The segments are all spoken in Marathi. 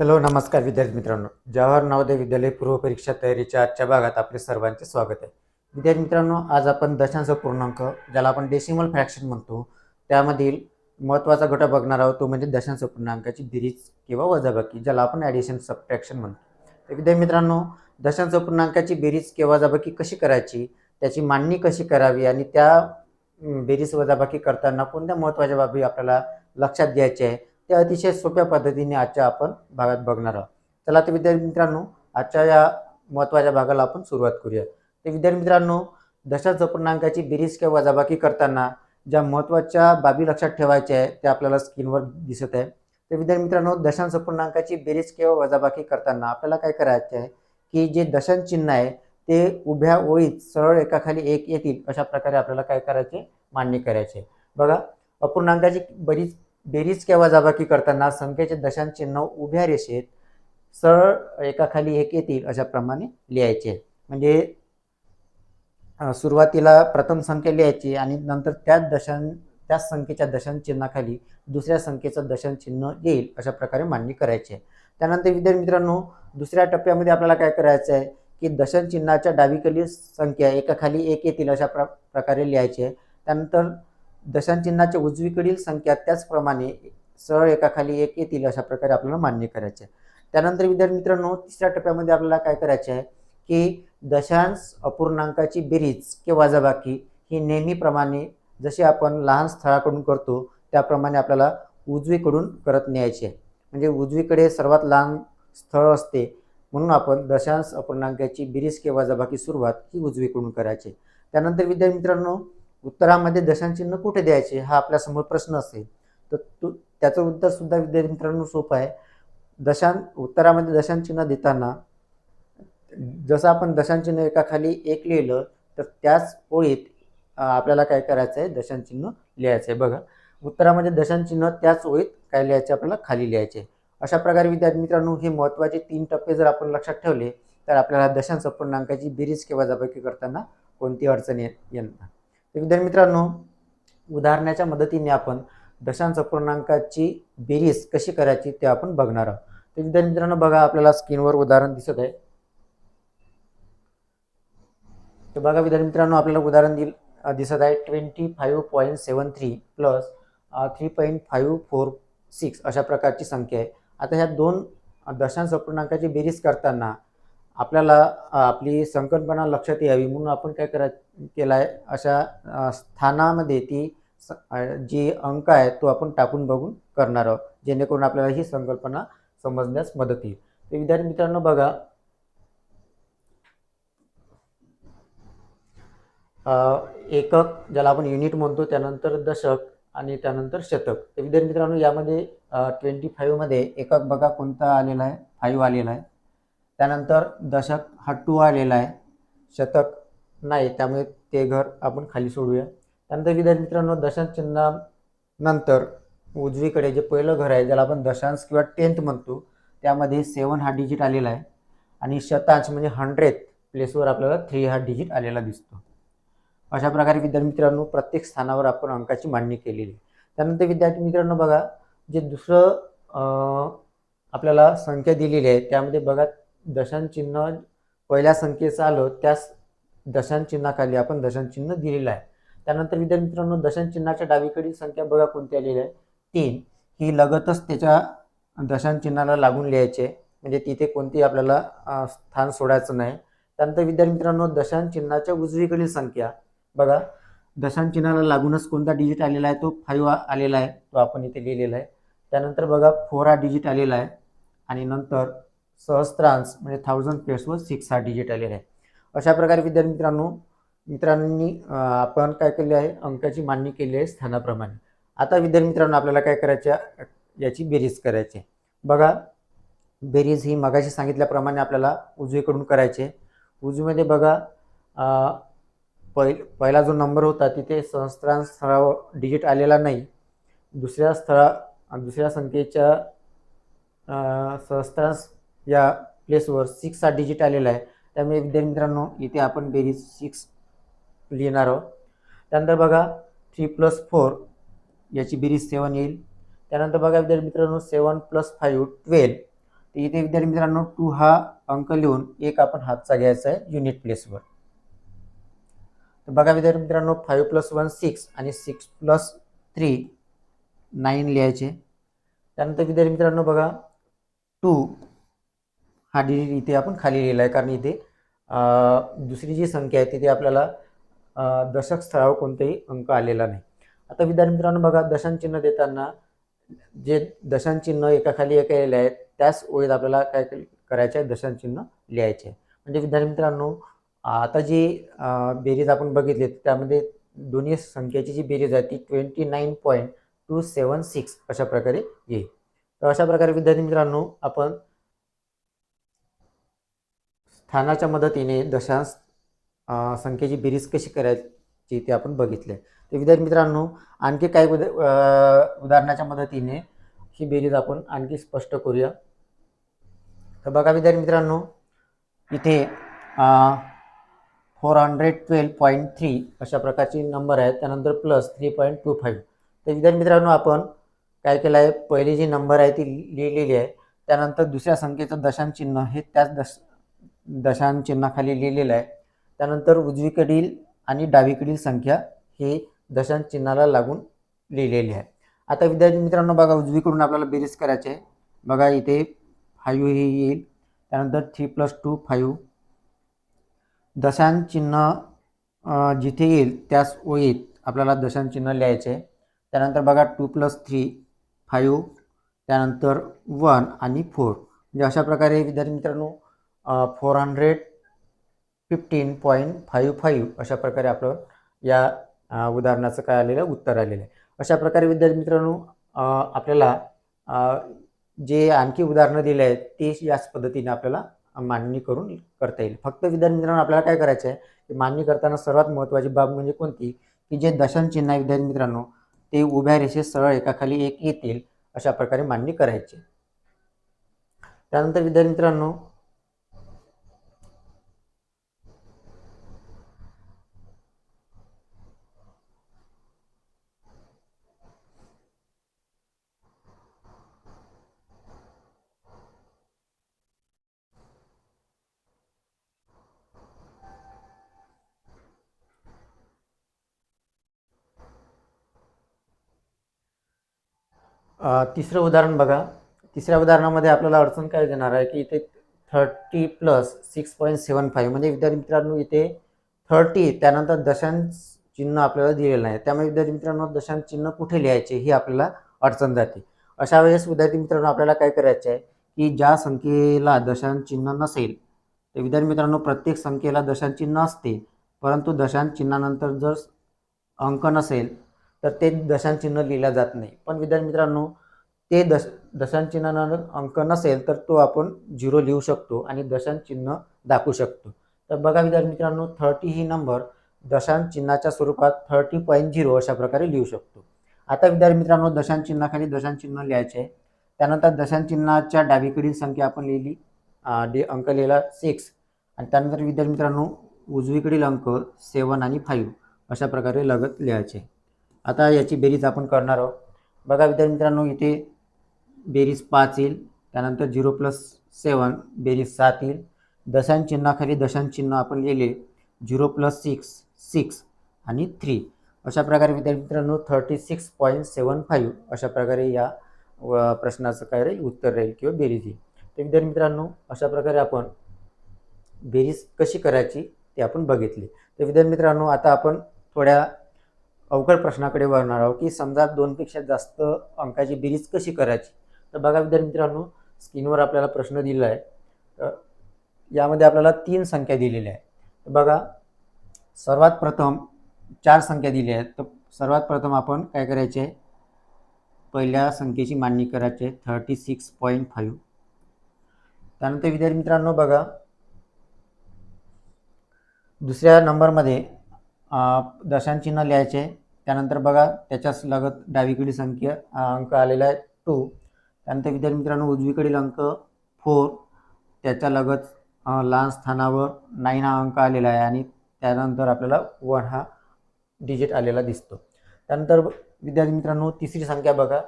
हॅलो नमस्कार विद्यार्थी मित्रांनो. जवाहर नवोदय विद्यालय पूर्वपरीक्षा तयारीच्या आजच्या भागात आपले सर्वांचे स्वागत आहे. विद्यार्थी मित्रांनो आज आपण दशांश पूर्णांक ज्याला आपण डेसिमल फ्रॅक्शन म्हणतो त्यामधील महत्त्वाचा घटक बघणार आहोत. तो म्हणजे दशांश पूर्णांकाची बेरीज किंवा वजाबाकी ज्याला आपण ॲडिशन सबट्रॅक्शन म्हणतो. तर विद्यार्थी मित्रांनो दशांश पूर्णांकाची बेरीज किंवा वजाबाकी कशी करायची त्याची मांडणी कशी करावी आणि त्या बेरीज वजाबाकी करताना कोणत्या महत्त्वाच्या बाबी आपल्याला लक्षात घ्यायच्या आहे ते अतिशय सोप्या पद्धतीने आजच्या आपण भागात बघणार आहोत. चला तर विद्यार्थी मित्रांनो आजच्या या महत्त्वाच्या भागाला आपण सुरुवात करूया. तर विद्यार्थी मित्रांनो दशाच पूर्णांकाची बेरीज किंवा वजाबाकी करताना ज्या महत्त्वाच्या बाबी लक्षात ठेवायच्या आहे त्या आपल्याला स्क्रीनवर दिसत आहे तर विद्यार्थी मित्रांनो दशांश पूर्णांकाची बेरीज किंवा वजाबाकी करताना आपल्याला काय करायचे आहे की जे दशांश चिन्ह आहे ते उभ्या ओळीत सरळ एकाखाली एक येतील अशा प्रकारे आपल्याला काय करायचे? मान्य करायचे बघा अपूर्णांकाची बरीच बेरीज किंवा जाबाकी करताना संख्येचे दशांश चिन्ह उभ्या रेषेत सरळ एकाखाली एक येतील अशा प्रमाणे लिहायचे. म्हणजे सुरुवातीला प्रथम संख्या लिहायची आणि नंतर त्याच दशां त्याच संख्येच्या दशांश चिन्हाखाली दुसऱ्या संख्येचं दशांश चिन्ह येईल अशा प्रकारे मांडणी करायची. आहे त्यानंतर विद्यार्थी मित्रांनो दुसऱ्या टप्प्यामध्ये आपल्याला काय करायचं आहे की दशनचिन्हाच्या चिन्हाच्या डावीकडील संख्या एकाखाली एक येतील अशा प्र प्रकारे लिहायची. आहे त्यानंतर दशांचिन्हाच्या उजवीकडील संख्या त्याचप्रमाणे सरळ एकाखाली एक येतील अशा प्रकारे आपल्याला मान्य करायचे आहे. त्यानंतर विद्यार्थी मित्रांनो तिसऱ्या टप्प्यामध्ये आपल्याला काय करायचे आहे की दशांश अपूर्णांकाची बेरीज किंवा वजाबाकी ही नेहमीप्रमाणे जशी आपण लहान स्थळाकडून करतो त्याप्रमाणे आपल्याला उजवीकडून करत न्यायची आहे. म्हणजे उजवीकडे सर्वात लहान स्थळ असते म्हणून आपण दशांश अपूर्णांकाची बेरीज किंवा वजाबाकी सुरुवात ही उजवीकडून करायची त्यानंतर विद्यार्थी मित्रांनो उत्तरामध्ये दशांचिन्ह कुठे द्यायचे हा आपल्यासमोर प्रश्न असेल. तर तू त्याचं उत्तर सुद्धा विद्यार्थी मित्रांनो सोपं आहे. दशां उत्तरामध्ये दशांचिन्ह देताना जसं आपण दशांचिन्ह एकाखाली एक लिहिलं तर त्याच ओळीत आपल्याला काय करायचं आहे? दशांचिन्ह लिहायचं आहे. बघा उत्तरामध्ये दशांचिन्ह त्याच ओळीत काय लिहायचे? आपल्याला खाली लिहायचे आहे. अशा प्रकारे विद्यार्थी मित्रांनो हे महत्त्वाचे तीन टप्पे जर आपण लक्षात ठेवले तर आपल्याला दशांश पूर्णांकाची बेरीज किंवा वजाबाकी करताना कोणती अडचण येत येणार? विद्यार्थी मित्रांनो उदाहरणाच्या मदतीने आपण दशांश पूर्णांकाची बेरीज कशी करायची ते आपण बघणार आहोत. तर विद्यार्थी मित्रांनो बघा आपल्याला स्क्रीनवर उदाहरण दिसत आहे. तर बघा विद्यार्थी मित्रांनो आपल्याला उदाहरण दिल दिसत आहे. Twenty five point seven three plus three point five four six अशा प्रकारची संख्या आहे. आता ह्या दोन दशांश पूर्णांकाची बेरीज करताना आपल्याला आपली संकल्पना लक्षात यावी म्हणून आपण काय करा केलाय आहे अशा स्थानामध्ये ती स- जी अंक आहे तो आपण टाकून बघून करणार आहोत जेणेकरून आपल्याला ही संकल्पना समजण्यास मदत येईल तर विद्यार्थी मित्रांनो बघा. एकक ज्याला आपण युनिट म्हणतो त्यानंतर दशक आणि त्यानंतर शतक. तर विद्यार्थी मित्रांनो यामध्ये ट्वेंटी फाईव्हमध्ये एकक बघा कोणता आलेला आहे फाईव्ह आलेला आहे. त्यानंतर दशक हा टू आलेला आहे. शतक नाही त्यामुळे ते घर आपण खाली सोडूया. त्यानंतर विद्यार्थी मित्रांनो दशांश चिन्हानंतर उजवीकडे जे पहिलं घर आहे ज्याला आपण दशांश किंवा टेन्थ म्हणतो त्यामध्ये सेवन हा डिजिट आलेला आहे. आणि शतांश म्हणजे हंड्रेड प्लेसवर आपल्याला थ्री हा डिजिट आलेला दिसतो. अशा प्रकारे विद्यार्थी मित्रांनो प्रत्येक स्थानावर आपण अंकाची मांडणी केलेली आहे. त्यानंतर विद्यार्थी मित्रांनो बघा जे दुसरं आपल्याला संख्या दिलेली आहे त्यामध्ये बघा दशांचिन्ह पहिल्या संख्येचं आलं त्याच दशांचिन्हाखाली आपण दशांचिन्ह दिलेलं आहे. त्यानंतर विद्यार्थी मित्रांनो दशांचिन्हाच्या डावीकडील संख्या बघा कोणती आलेली आहे. तीन. ही लगतच त्याच्या दशांचिन्हाला लागून लिहायचे म्हणजे तिथे कोणती आपल्याला स्थान सोडायचं नाही. त्यानंतर विद्यार्थी मित्रांनो दशांचिन्हाच्या उजवीकडील संख्या बघा. दशांचिन्हाला लागूनच कोणता डिजिट आलेला आहे? तो फाईव्ह आलेला आहे. तो आपण इथे लिहिलेला आहे. त्यानंतर बघा फोर हा डिजिट आलेला आहे. आणि नंतर सहस्त्रांश म्हणजे थाउजंड प्लेसवर सिक्स हा डिजिट आलेला आहे अशा प्रकारे विद्यार्थी मित्रांनो मित्रांनी आपण काय केले आहे अंकाची मांडणी केली आहे स्थानाप्रमाणे आता विद्यार्थी मित्रांनो आपल्याला काय करायचे आहे? याची बेरीज करायची आहे. बघा बेरीज ही मगाशी सांगितल्याप्रमाणे आपल्याला उजवीकडून करायची आहे. उजवीमध्ये बघा अं, पहिल पहिला जो नंबर होता तिथे सहस्त्रांश स्थळावर डिजिट आलेला नाही दुसऱ्या स्थळा दुसऱ्या संख्येच्या सहस्त्रांश या प्लेसवर सिक्स हा डिजिट आलेला आहे. त्यामुळे विद्यार्थी मित्रांनो इथे आपण बेरीज सिक्स लिहिणार आहोत. त्यानंतर बघा थ्री प्लस फोर याची बेरीज सेवन येईल. त्यानंतर बघा विद्यार्थी मित्रांनो सेवन प्लस फाईव्ह ट्वेल्व तर इथे विद्यार्थी मित्रांनो टू हा अंक लिहून एक आपण हातचा घ्यायचा आहे युनिट प्लेसवर तर बघा विद्यार्थी मित्रांनो फाईव्ह प्लस वन सिक्स आणि सिक्स प्लस थ्री नाईन लिहायचे. त्यानंतर विद्यार्थी मित्रांनो बघा टू हा डिजिट इथे आपण खाली लिहिला आहे कारण इथे दुसरी जी संख्या आहे तिथे आपल्याला दशक स्थळावर कोणताही अंक आलेला नाही. आता विद्यार्थी मित्रांनो बघा दशांचिन्ह देताना जे दशांचिन्ह एकाखाली एक लिहिले आहेत त्याच ओळीत आपल्याला काय करायचे आहे दशांचिन्ह लिहायचे आहे. म्हणजे विद्यार्थी मित्रांनो आता जी बेरीज आपण बघितली त्यामध्ये दोन्ही संख्येची जी बेरीज आहे ती twenty nine point two seven six अशा प्रकारे येईल. तर अशा प्रकारे विद्यार्थी मित्रांनो आपण स्थानाच्या मदतीने दशांश संख्येची बेरीज कशी करायची ते आपण बघितले. तर विद्यार्थी मित्रांनो आणखी काही उद उदाहरणाच्या मदतीने ही बेरीज आपण आणखी स्पष्ट करूया. तर बघा विद्यार्थी मित्रांनो इथे four hundred twelve point three अशा प्रकारची नंबर आहेत त्यानंतर plus three point two five तर विद्यार्थी मित्रांनो आपण काय केलं आहे पहिली जी नंबर आहे ती लिहिलेली आहे. त्यानंतर दुसऱ्या संख्येचं दशांश चिन्ह हे त्याच दश दशांश चिन्हाखाली लिहिलेलं आहे. त्यानंतर उजवीकडील आणि डावीकडील संख्या हे दशांश चिन्हाला लागून लिहिलेली आहे. आता विद्यार्थी मित्रांनो बघा उजवीकडून आपल्याला बेरीज करायची आहे. बघा इथे फायू हे येईल. त्यानंतर थ्री प्लस टू फायू दशांश चिन्ह जिथे येईल त्याच ओळीत आपल्याला दशांश चिन्ह लिहायचे आहे. त्यानंतर बघा टू प्लस थ्री फायू त्यानंतर वन आणि फोर म्हणजे अशा प्रकारे विद्यार्थी मित्रांनो four hundred fifteen point five five अशा प्रकारे आपलं या उदाहरणाचं काय आलेलं आहे उत्तर आलेलं आहे. अशा प्रकारे विद्यार्थी मित्रांनो आपल्याला जे आणखी उदाहरणं दिले आहेत ते याच पद्धतीने आपल्याला मांडणी करून करता येईल. फक्त विद्यार्थी मित्रांनो आपल्याला काय करायचं आहे की मांडणी करताना सर्वात महत्त्वाची बाब म्हणजे कोणती? की जे दशांचिन्ह आहे विद्यार्थी मित्रांनो ते उभ्या रेषेत सरळ एकाखाली एक येतील अशा प्रकारे मांडणी करायची त्यानंतर विद्यार्थी मित्रांनो तिसरं उदाहरण बघा. तिसऱ्या उदाहरणामध्ये आपल्याला अडचण काय देणार आहे की इथे thirty plus six point seven five म्हणजे विद्यार्थी मित्रांनो इथे थर्टी त्यानंतर दशांश चिन्ह आपल्याला दिलेलं नाही त्यामुळे विद्यार्थी मित्रांनो दशांश चिन्ह कुठे लिहायचे ही आपल्याला अडचण जाते. अशा वेळेस विद्यार्थी मित्रांनो आपल्याला काय करायचं आहे की ज्या संख्येला दशांश चिन्ह नसेल तर विद्यार्थी मित्रांनो प्रत्येक संख्येला दशांश चिन्ह असते. परंतु दशांश चिन्हानंतर जर अंक नसेल तर ते दशांचिन्ह लिहिलं जात नाही. पण विद्यार्थी मित्रांनो ते दश दशांचिन्हानं अंक नसेल तर तो आपण झिरो लिहू शकतो आणि दशांचिन्ह दाखवू शकतो. तर बघा विद्यार्थी मित्रांनो थर्टी ही नंबर दशांचिन्हाच्या स्वरूपात थर्टी पॉईंट झिरो अशा प्रकारे लिहू शकतो. आता विद्यार्थी मित्रांनो दशांचिन्हाखाली चिन्हाखाली लिहायचे आहे. त्यानंतर दशांचिन्हाच्या डावीकडील संख्या आपण लिहिली. डे अंक लिहिला सिक्स आणि त्यानंतर विद्यार्थी मित्रांनो उजवीकडील अंक सेवन आणि फाईव्ह अशा प्रकारे लगत लिहायचे. आता याची बेरीज आपण करणार आहोत. बघा विद्यार्थी मित्रांनो इथे बेरीज पाच येईल. त्यानंतर झिरो प्लस सेवन बेरीज सात येईल. दशांश चिन्हाखाली दशांश चिन्ह आपण लिहिले. झिरो प्लस सिक्स सिक्स आणि थ्री. अशा प्रकारे विद्यार्थी मित्रांनो thirty six point seven five अशा प्रकारे या व प्रश्नाचं काय राहील? उत्तर राहील किंवा बेरीज येईल. तर विद्यार्थी मित्रांनो अशा प्रकारे आपण बेरीज कशी करायची ते आपण बघितली. तर विद्यार्थी मित्रांनो आता आपण थोड्या अवघड प्रश्नाकडे वळणार आहोत की समजा दोनपेक्षा जास्त अंकाची बेरीज कशी करायची? तर बघा विद्यार्थी मित्रांनो स्क्रीनवर आपल्याला प्रश्न दिला आहे. तर यामध्ये आपल्याला तीन संख्या दिलेल्या आहेत. तर बघा सर्वात प्रथम चार संख्या दिल्या आहेत. तर सर्वात प्रथम आपण काय करायचे? आहे पहिल्या संख्येची मांडणी करायची आहे थर्टी सिक्स पॉईंट फाईव्ह त्यानंतर विद्यार्थी मित्रांनो बघा दुसऱ्या नंबरमध्ये दशांचिन्ह लिहायचे. त्यानंतर बघा त्याच्याच लगत डावीकडील संख्या अंक आलेला आहे टू त्यानंतर विद्यार्थी मित्रांनो उजवीकडील अंक फोर त्याच्या लगत लहान स्थानावर नाईन हा अंक आलेला आहे आणि त्यानंतर आपल्याला वन हा डिजिट आलेला दिसतो. त्यानंतर विद्यार्थी मित्रांनो तिसरी संख्या बघा.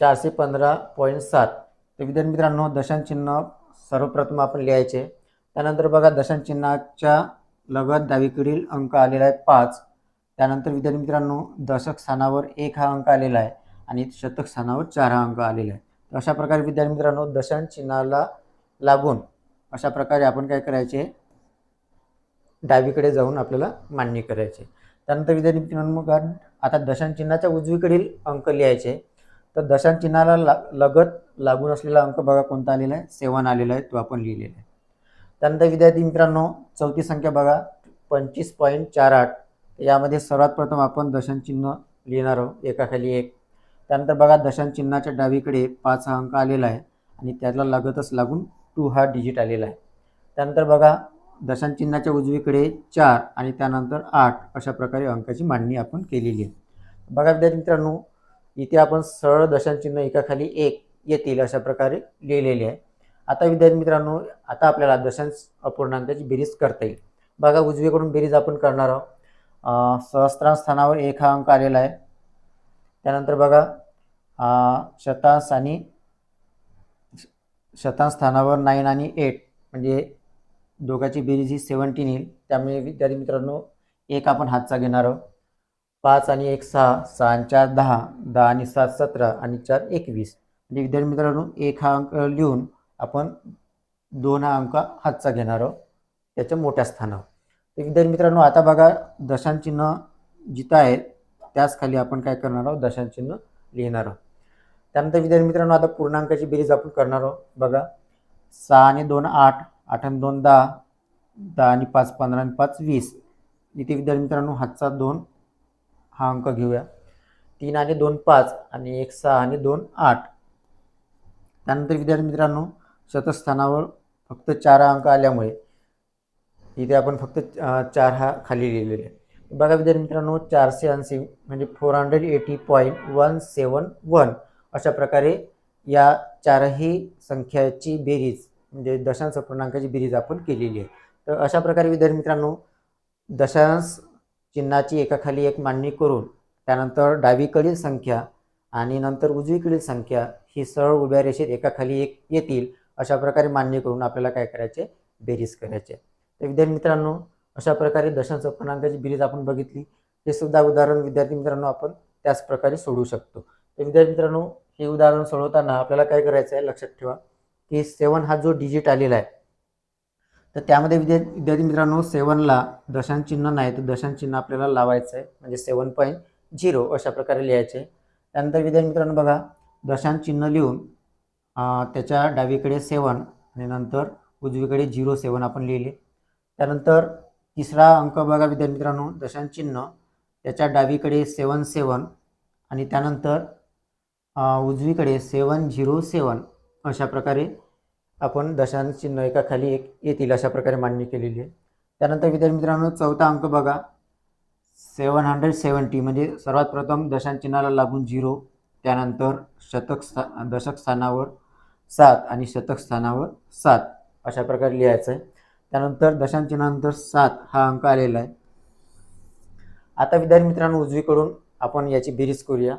चारशे पंधरा पॉईंट सात. तर विद्यार्थी मित्रांनो दशांचिन्ह सर्वप्रथम आपण लिहायचे. त्यानंतर बघा दशांचिन्हाच्या लगत डावीकडील अंक आलेला आहे पाच. त्यानंतर विद्यार्थी मित्रांनो दशक स्थानावर एक हा अंक आलेला आहे आणि शतक स्थानावर चार हा अंक आलेला आहे. तर अशा प्रकारे विद्यार्थी मित्रांनो दशांश चिन्हाला लागून अशा प्रकारे आपण काय करायचे? डावीकडे जाऊन आपल्याला मान्य करायचे. त्यानंतर विद्यार्थी मित्रांनो मग आता दशांश चिन्हाच्या उजवीकडील अंक लिहायचे. तर दशांश चिन्हाला ला लगत लागून असलेला अंक बघा कोणता आलेला आहे? सेवन आलेला आहे तो आपण लिहिलेला आहे. त्यानंतर विद्यार्थी मित्रांनो चौथी संख्या बघा. पंचवीस पॉईंट चार आठ. यामध्ये सर्वात प्रथम आपण दशनचिन्ह लिहिणार आहोत. एकाखाली एक. त्यानंतर बघा दशनचिन्हाच्या डावीकडे पाच हा अंक आलेला आहे आणि त्याला लागतच लागून टू हा डिजिट आलेला आहे. त्यानंतर बघा दशांचिन्हाच्या उजवीकडे चार आणि त्यानंतर आठ अशा प्रकारे अंकाची मांडणी आपण केलेली आहे. बघा विद्यार्थी मित्रांनो इथे आपण सरळ दशांचिन्ह एकाखाली एक येतील अशा प्रकारे लिहिलेले आहे. आता विद्यार्थी मित्रांनो आता आपल्याला दशांश अपूर्णांकाची बेरीज करता येईल. बघा उजवीकडून बेरीज आपण करणार आहोत. सहस्त्रांश स्थानावर एक हा अंक आलेला आहे. त्यानंतर बघा शतांश आणि शतांश स्थानावर नाईन आणि एट म्हणजे दोघाची बेरीज ही सेवन्टीन येईल. त्यामुळे विद्यार्थी मित्रांनो एक आपण हातचा घेणार आहोत. पाच आणि एक सहा सहा आणि चार दहा दहा आणि सात सतरा आणि चार एकवीस. म्हणजे विद्यार्थी मित्रांनो एक हा अंक लिहून आपण दोन हा अंक हातचा घेणार आहोत. त्याच्या मोठ्या स्थानावर. तर विद्यार्थी मित्रांनो आता बघा दशांचिन्ह जिथं आहे त्याच खाली आपण काय करणार आहोत? दशांचिन्ह लिहिणार आहोत. त्यानंतर विद्यार्थी मित्रांनो आता पूर्णांकाची बेरीज आपण करणार आहोत. बघा सहा आणि दोन आठ आठ आणि दोन दहा दहा आणि पाच पंधरा आणि पाच वीस. इथे विद्यार्थी मित्रांनो हातचा दोन हा अंक घेऊया. तीन आणि दोन पाच आणि एक सहा आणि दोन आठ. त्यानंतर विद्यार्थी मित्रांनो शतस्थानावर फक्त चार अंक आल्यामुळे इथे आपण फक्त चार हा खाली लिहिलेले आहे बघा विद्यार्थी मित्रांनो चारशे ऐंशी म्हणजे four hundred eighty point one seven one अशा प्रकारे या चारही संख्याची बेरीज म्हणजे दशांश पूर्णांकाची बेरीज आपण केलेली आहे. तर अशा प्रकारे विद्यार्थी मित्रांनो दशांश चिन्हाची एकाखाली एक मांडणी करून त्यानंतर डावीकडील संख्या आणि नंतर उजवीकडील संख्या ही सरळ उभ्या रेषेत एकाखाली एक येतील. अशा प्रकारे मान्य करून आपल्याला काय करायचे? बेरीज करायचे. तर विद्यार्थी मित्रांनो अशा प्रकारे दशांश पूर्णांकाची बेरीज आपण बघितली. हे सुद्धा उदाहरण विद्यार्थी मित्रांनो आपण त्याच प्रकारे सोडू शकतो. तर विद्यार्थी मित्रांनो हे उदाहरण सोडवताना आपल्याला काय करायचं आहे लक्षात ठेवा की सेवन हा जो डिजिट आलेला आहे तर त्यामध्ये विद्यार्थी विद्यार्थी मित्रांनो सेवनला दशांत चिन्ह नाही तर दशांश चिन्ह आपल्याला लावायचं आहे. म्हणजे सेवन पॉईंट झिरो अशा प्रकारे लिहायचे. त्यानंतर विद्यार्थी मित्रांनो बघा दशांत चिन्ह लिहून त्याच्या डावीकडे सेवन आणि नंतर उजवीकडे झिरो सेवन आपण लिहिले. त्यानंतर तिसरा अंक बघा विद्यार्थी मित्रांनो दशांचिन्ह त्याच्या डावीकडे सेवन सेवन आणि त्यानंतर उजवीकडे सेवन झिरो सेवन अशा प्रकारे आपण दशांश चिन्ह एकाखाली एक येतील अशा प्रकारे मांडणी केलेली आहे. त्यानंतर विद्यार्थी मित्रांनो चौथा अंक बघा. सेवन हंड्रेड सेवन्टी म्हणजे सर्वात प्रथम दशांचिन्हाला लागून झिरो त्यानंतर शतक स्था दशक स्थानावर सात आणि शतक स्थानावर सात अशा प्रकारे लिहायचं आहे. त्यानंतर दशांचिन्हानंतर सात हा अंक आलेला आहे. आता विद्यार्थी मित्रांनो उजवीकडून आपण याची बेरीज करूया.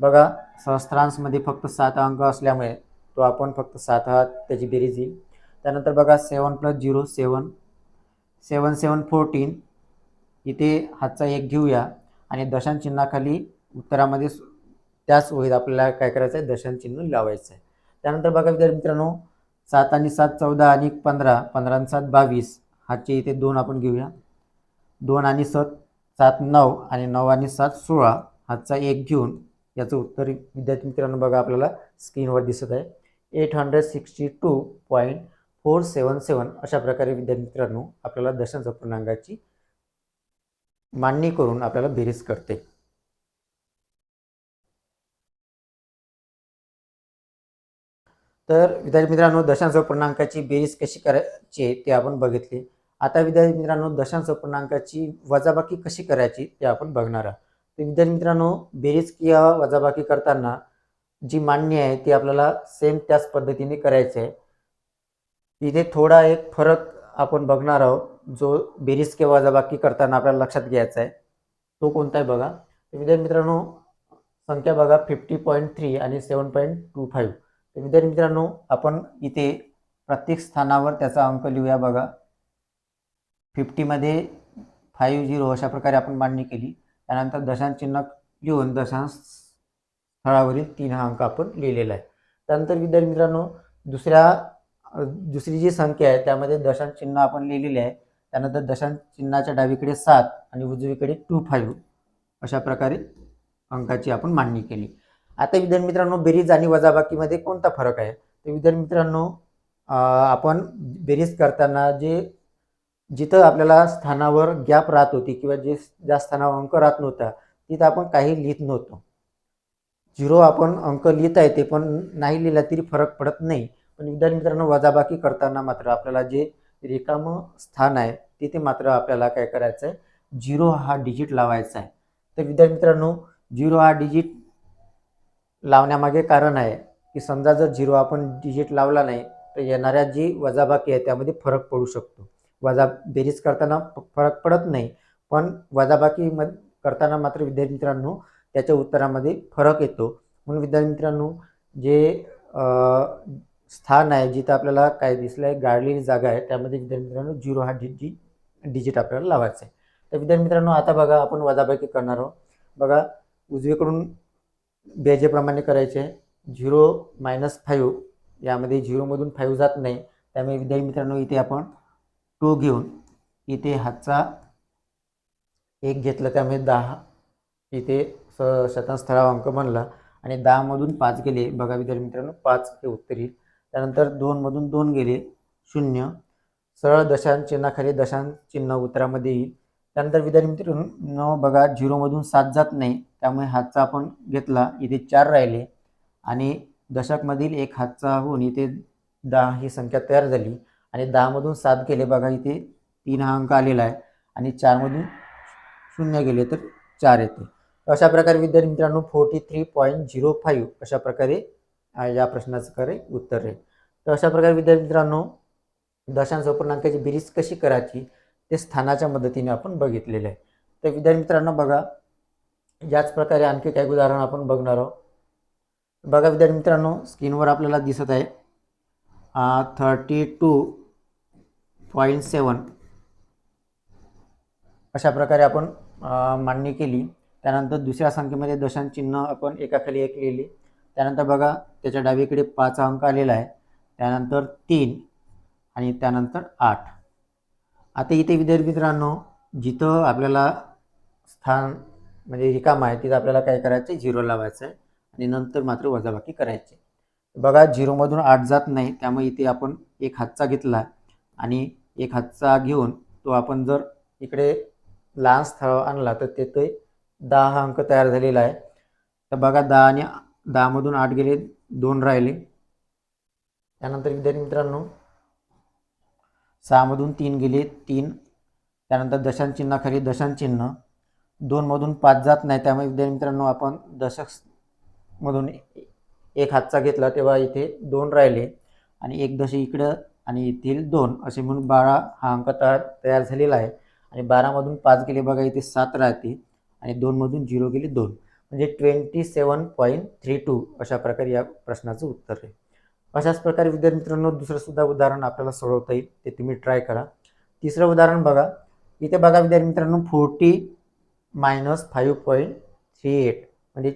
बघा सहस्त्रांशमध्ये फक्त सात अंक असल्यामुळे तो आपण फक्त सात हा त्याची बेरीज येईल. त्यानंतर बघा seven plus zero seven. Seven seven fourteen. इथे हातचा एक घेऊया. आणि दशांचिन्हाखाली उत्तरामध्ये त्याच वहीत आपल्याला काय करायचं आहे दशांचिन्ह लावायचं आहे त्यानंतर बघा विद्यार्थी मित्रांनो सात आणि सात चौदा आणि पंधरा पंधरा आणि सात बावीस हातचे इथे दोन आपण घेऊया. दोन आणि सात सात नऊ आणि नऊ आणि सात सोळा हातचा एक घेऊन याचं उत्तर विद्यार्थी मित्रांनो बघा आपल्याला स्क्रीनवर दिसत आहे. Eight hundred sixty two point four seven seven अशा प्रकारे विद्यार्थी मित्रांनो आपल्याला दशांश पूर्णांकाची मांडणी करून आपल्याला बेरीज करते. तर विद्यार्थी मित्रांनो दशांश पूर्णांकाची बेरीज कशी करायची ते आपण बघितले. आता विद्यार्थी मित्रांनो दशांश पूर्णांकाची वजाबाकी कशी करायची ते आपण बघणार आहोत. तर विद्यार्थी मित्रांनो बेरीज किंवा वजाबाकी करताना जी मांडणी आहे ती आपल्याला सेम त्याच पद्धतीने करायची आहे. इथे थोडा एक फरक आपण बघणार आहोत जो बेरीज किंवा वजाबाकी करताना आपल्याला लक्षात घ्यायचा आहे. तो कोणता आहे बघा विद्यार्थी मित्रांनो संख्या बघा फिफ्टी पॉईंट थ्री आणि सेवन पॉईंट टू फाईव्ह तर विद्यार्थी मित्रांनो आपण इथे प्रत्येक स्थानावर त्याचा अंक लिहूया बघा. फिफ्टीमध्ये फाईव्ह झिरो अशा प्रकारे आपण मांडणी केली. त्यानंतर दशांश चिन्ह लिहून दशांश स्थळावरील तीन हा अंक आपण लिहिलेला आहे. त्यानंतर विद्यार्थी मित्रांनो दुसऱ्या दुसरी जी संख्या आहे त्यामध्ये दशांश चिन्ह आपण लिहिलेले आहे. त्यानंतर दशांश चिन्हाच्या डावीकडे सात आणि उजवीकडे टू फाईव्ह अशा प्रकारे अंकाची आपण मांडणी केली. आता विद्यार्थी मित्रांनो बेरीज आणि वजाबाकीमध्ये कोणता फरक आहे? तर विद्यार्थी मित्रांनो आपण बेरीज करताना जे जिथं आपल्याला स्थानावर गॅप राहत होती किंवा जे ज्या स्थानावर अंक राहत नव्हता तिथं आपण काही लिहित नव्हतो. झिरो आपण अंक लिहित आहे ते पण नाही लिहिला तरी फरक पडत नाही. पण विद्यार्थी मित्रांनो वजाबाकी करताना मात्र आपल्याला जे रिकामं स्थान आहे तिथे मात्र आपल्याला काय करायचं आहे झिरो हा डिजिट लावायचा आहे. तर विद्यार्थी मित्रांनो झिरो हा डिजिट लावण्यामागे कारण आहे की समजा जर झिरो आपण डिजिट लावला नाही तर येणाऱ्या जी वजाबाकी आहे त्यामध्ये फरक पडू शकतो. वजा बेरीज करताना फ- फरक पडत नाही पण वजाबाकी म करताना मात्र विद्यार्थी मित्रांनो त्याच्या उत्तरामध्ये फरक येतो. म्हणून विद्यार्थी मित्रांनो जे स्थान आहे जिथं आपल्याला काय दिसलं आहे गाळलेली जागा आहे त्यामध्ये विद्यार्थी मित्रांनो झिरो हा डिजि डिजिट आपल्याला लावायचा आहे. तर विद्यार्थी मित्रांनो आता बघा आपण वजाबाकी करणार आहोत. बघा उजवीकडून बेजेप्रमाणे करायचे झिरो मायनस फाईव्ह यामध्ये झिरोमधून फाईव्ह जात नाही. त्यामुळे विद्यार्थी मित्रांनो इथे आपण टू घेऊन इथे हातचा एक घेतलं त्यामुळे दहा इथे स शतस्थळा अंक बनला. आणि दहामधून पाच गेले. बघा विद्यार्थी मित्रांनो पाच हे उत्तर येईल. त्यानंतर दोनमधून दोन गेले शून्य. सरळ दशांश चिन्हाखाली दशांश चिन्ह उत्तरामध्ये येईल. त्यानंतर विद्यार्थी मित्रांनो बघा झिरोमधून सात जात नाही. त्यामुळे हातचा आपण घेतला इथे चार राहिले. आणि दशकमधील एक हातचा होऊन इथे दहा ही संख्या तयार झाली. आणि दहामधून सात गेले बघा इथे तीन हा अंक आलेला आहे. आणि चारमधून शून्य गेले तर चार येते. अशा प्रकारे विद्यार्थी मित्रांनो forty three point zero five अशा प्रकारे या प्रश्नाचं करे उत्तर आहे. तर अशा प्रकारे विद्यार्थी मित्रांनो दशांश अपूर्णांकाची बेरीज कशी करायची? ते स्थानाच्या मदतीने आपण बघितलेलं आहे. तर विद्यार्थी मित्रांनो बघा याच प्रकारे आणखी काही उदाहरण आपण बघणार आहोत. बघा विद्यार्थी मित्रांनो स्क्रीनवर आपल्याला दिसत आहे थर्टी टू पॉईंट सेवन अशा प्रकारे आपण मांडणी केली. त्यानंतर दुसऱ्या संख्येमध्ये दशांचिन्ह आपण एकाखाली एक लिहिली. त्यानंतर बघा त्याच्या डावीकडे पाच अंक आलेला आहे. त्यानंतर तीन आणि त्यानंतर आठ. आता इथे विद्यार्थी मित्रांनो जिथं आपल्याला स्थान म्हणजे रिकाम आहे तिथं आपल्याला काय करायचं आहे झिरो लावायचं आहे आणि नंतर मात्र वजाबाकी करायची बघा झिरोमधून आठ जात नाही त्यामुळे इथे आपण एक हातचा घेतला आणि एक हातचा घेऊन तो आपण जर इकडे लहान स्थळ आणला तर तेथे दहा हा अंक तयार झालेला आहे. तर बघा दहा आणि दहामधून आठ गेले दोन राहिले. त्यानंतर विद्यार्थी मित्रांनो सहामधून तीन गेले तीन. त्यानंतर दशांचिन्हाखाली दशांचिन्ह. दोनमधून पाच जात नाही. त्यामुळे विद्यार्थी मित्रांनो आपण दशकमधून एक हातचा घेतला तेव्हा इथे दोन राहिले. आणि एक दश इकडं आणि येथील दोन. असे म्हणून बारा हा अंक तयार तयार झालेला आहे. आणि बारामधून पाच गेले बघा इथे सात राहते आणि दोनमधून झिरो गेले दोन. म्हणजे twenty seven point three two अशा प्रकारे या प्रश्नाचं उत्तर आहे. अशाच प्रकारे विद्यार्थी मित्रांनो दुसरंसुद्धा उदाहरण आपल्याला सोडवता येईल. ते तुम्ही ट्राय करा. तिसरं उदाहरण बघा. इथे बघा विद्यार्थी मित्रांनो forty minus five point three eight म्हणजे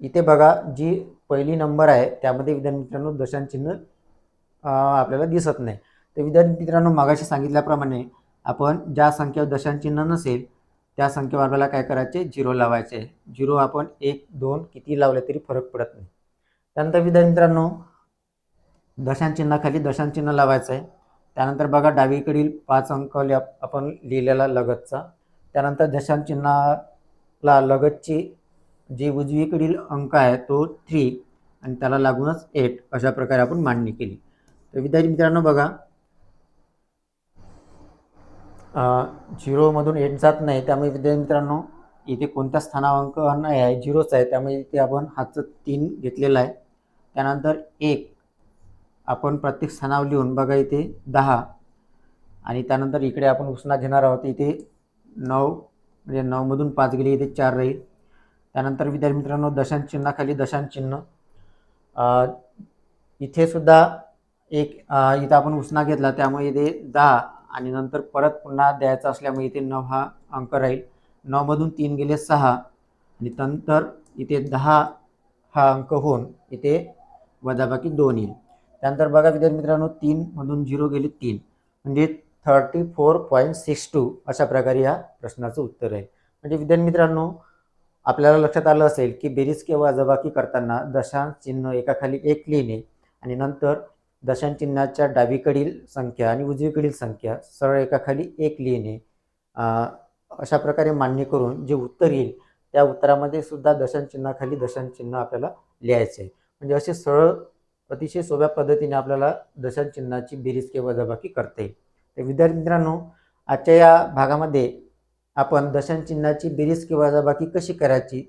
इथे बघा जी पहिली नंबर आहे त्यामध्ये विद्यार्थी मित्रांनो दशांचिन्ह आपल्याला दिसत नाही. तर विद्यार्थी मित्रांनो मागाशी सांगितल्याप्रमाणे आपण ज्या संख्येवर दशांचिन्ह नसेल त्या संख्येवर आपल्याला काय करायचे? झिरो लावायचे. झिरो आपण एक दोन किती लावले तरी फरक पडत नाही. त्यानंतर विद्यार्थी मित्रांनो दशांचिन्हाखाली दशांचिन्ह लावायचं आहे. त्यानंतर बघा डावीकडील पाच अंक आपण लिहिलेला लगतचा. त्यानंतर दशांचिन्हाला लगतची जी उजवीकडील अंक आहे तो थ्री आणि त्याला लागूनच एट अशा प्रकारे आपण मांडणी केली. तर विद्यार्थी मित्रांनो बघा झिरोमधून एट जात नाही त्यामुळे विद्यार्थी मित्रांनो इथे कोणत्या स्थानावर अंक नाही आहे झिरोच आहे त्यामुळे इथे आपण हातचं तीन घेतलेलं आहे. त्यानंतर एक आपण प्रत्येक स्थानावर लिहून बघा इथे दहा. आणि त्यानंतर इकडे आपण उसना घेणार आहोत. इथे नऊ म्हणजे नऊमधून पाच गेले इथे चार राहील. त्यानंतर विद्यार्थी मित्रांनो दशांचिन्हाखाली चिन्हाखाली दशांश चिन्ह. इथे सुद्धा एक इथं आपण उसना घेतला त्यामुळे इथे दहा. आणि नंतर परत पुन्हा द्यायचा असल्यामुळे इथे नऊ हा अंक राहील. नऊमधून तीन गेले सहा. आणि नंतर इथे दहा हा अंक होऊन इथे वजाबाकी दोन येईल. त्यानंतर बघा विद्यार्थी मित्रांनो तीनमधून झिरो गेले तीन. म्हणजे thirty four point six two अशा प्रकारे या प्रश्नाचं उत्तर आहे. म्हणजे विद्यार्थी मित्रांनो आपल्याला लक्षात आलं असेल की बेरीज किंवा वजाबाकी करताना दशांश चिन्ह एकाखाली एक लिहिणे आणि नंतर दशांश चिन्हाच्या डावीकडील संख्या आणि उजवीकडील संख्या सरळ एकाखाली एक लिहिणे अशा प्रकारे मान्य करून जे उत्तर येईल त्या उत्तरामध्ये सुद्धा दशांश चिन्हाखाली दशांश चिन्ह आपल्याला लिहायचे आहे. म्हणजे असे सरळ अतिशय सोप्या पद्धतीने आपल्याला दशनचिन्हाची बेरीज किंवा वजाबाकी करता येईल. तर विद्यार्थी मित्रांनो आजच्या या भागामध्ये आपण दशनचिन्हाची बेरीज किंवा वजाबाकी कशी करायची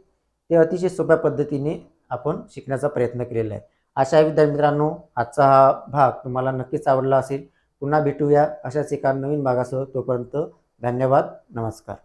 ते अतिशय सोप्या पद्धतीने आपण शिकण्याचा प्रयत्न केलेला आहे. अशा विद्यार्थी मित्रांनो आजचा हा भाग तुम्हाला नक्कीच आवडला असेल. पुन्हा भेटूया अशाच एका नवीन भागासह. तोपर्यंत धन्यवाद नमस्कार.